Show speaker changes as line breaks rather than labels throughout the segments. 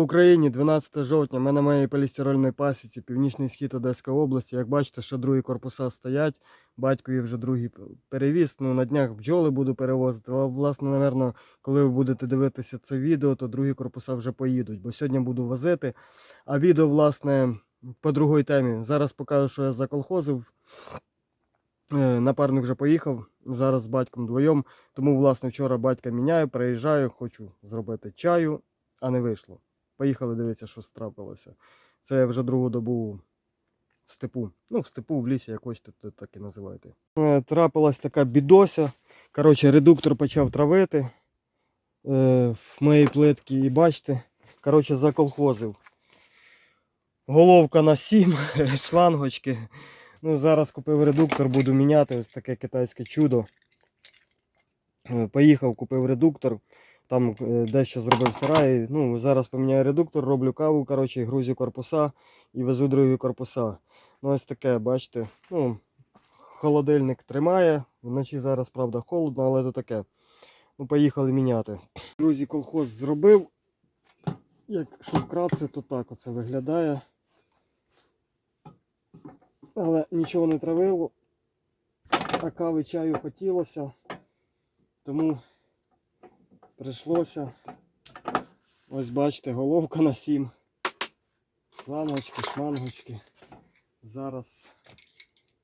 Україні! 12 жовтня. Ми на моїй полістирольній пасіці, північний схід Одеської області. Як бачите, ще другі корпуса стоять. Батькові вже другий перевіз. Ну, на днях бджоли буду перевозити. Але, власне, напевно, коли ви будете дивитися це відео, то другі корпуса вже поїдуть. Бо сьогодні буду возити. А відео, власне, по другій темі. Зараз покажу, що я заколхозив. Е, Напарник вже поїхав. Зараз з батьком вдвоєм. Тому, власне, вчора батька міняю, приїжджаю, хочу зробити чаю, а не вийшло. Поїхали дивитися, що трапилося. Це я вже другу добу в степу. Ну, в степу, в лісі, якось тут, так і називаєте. Е, Трапилась така бідося. Коротше, редуктор почав травити е, в моїй плитці. І бачите, коротше, заколхозив. Головка на 7, шлангочки. Ну, зараз купив редуктор, буду міняти ось таке китайське чудо. Е, Поїхав, купив редуктор. Там е, дещо зробив сарай. Ну, зараз поміняю редуктор, роблю каву, коротше, грузю корпуса і везу другі корпуса. Ну, ось таке, бачите. Ну, холодильник тримає. Вночі зараз, правда, холодно, але то таке. Ну, поїхали міняти. Друзі, колхоз зробив. Якщо вкратце, то так оце виглядає. Але нічого не травило. А кави чаю хотілося. Тому прийшлося. Ось бачите, головка на 7. Шлангочки, шлангочки. Зараз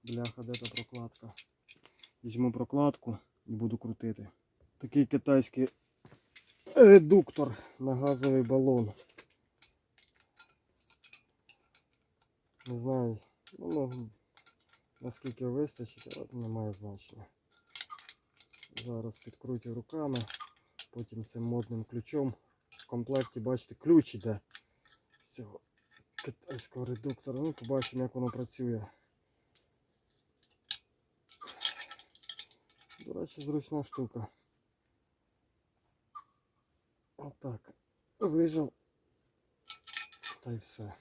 бляха, де та прокладка. Візьму прокладку і буду крутити. Такий китайський редуктор на газовий балон. Не знаю, ну, ну, наскільки вистачить, але не має значення. Зараз підкрутю руками, потім цим модним ключом. В комплекті, бачите, ключ іде з цього китайського редуктора. Ну, побачимо, як воно працює. До речі, зручна штука. Отак. Вижав. Та й все.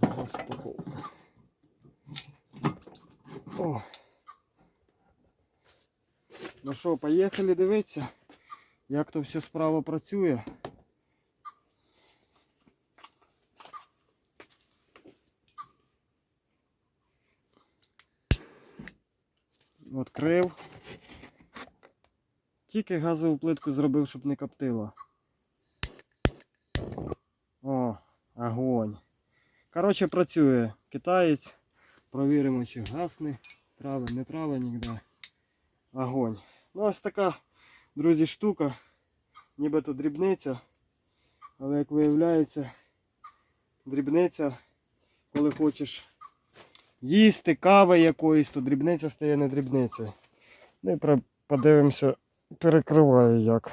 Розпаковка. О! Ну що, поїхали дивитися, як то все справа працює. Відкрив. Тільки газову плитку зробив, щоб не коптило. О, огонь. Коротше, працює. Китаєць. Провіримо, чи гасне. Трави, не трави ніде. Огонь. Ну ось така, друзі, штука. Нібито дрібниця. Але як виявляється, дрібниця, коли хочеш їсти кави якоїсь, то дрібниця стає не дрібницею. Ну і подивимося, перекриває як.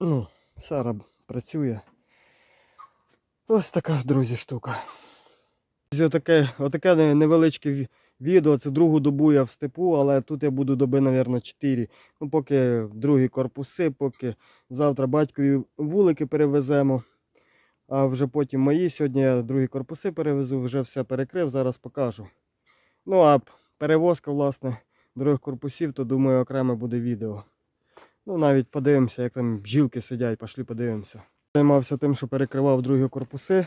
Ну, все раб- працює. Ось така, друзі, штука. Отаке, отаке невеличке відео. Це другу добу я в степу, але тут я буду доби, мабуть, 4. Ну, поки другі корпуси, поки завтра батькові вулики перевеземо. А вже потім мої. Сьогодні я другі корпуси перевезу, вже все перекрив, зараз покажу. Ну а перевозка, власне, других корпусів, то думаю, окреме буде відео. Ну, навіть подивимося, як там бджілки сидять, пішли подивимося. Займався тим, що перекривав другі корпуси.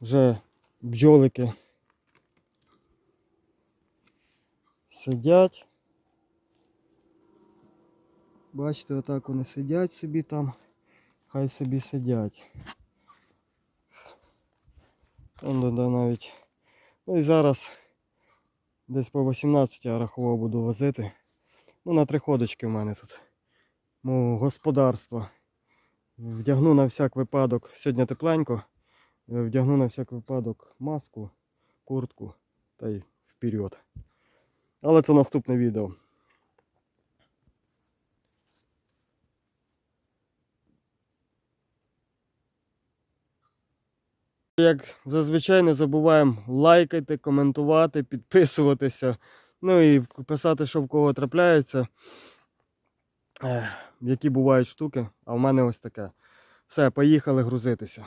Вже бджолики сидять. Бачите, отак вони сидять собі там. Хай собі сидять. Там де навіть. Ну і зараз десь по 18 я рахував буду возити. Ну на три ходочки в мене тут. Мого господарства. Вдягну на всяк випадок. Сьогодні тепленько. Е, Вдягну на всяк випадок маску, куртку та й вперед. Але це наступне відео. Як зазвичай не забуваємо лайкати, коментувати, підписуватися. Ну і писати, що в кого трапляється. Які бувають штуки, а в мене ось таке. Все, поїхали грузитися.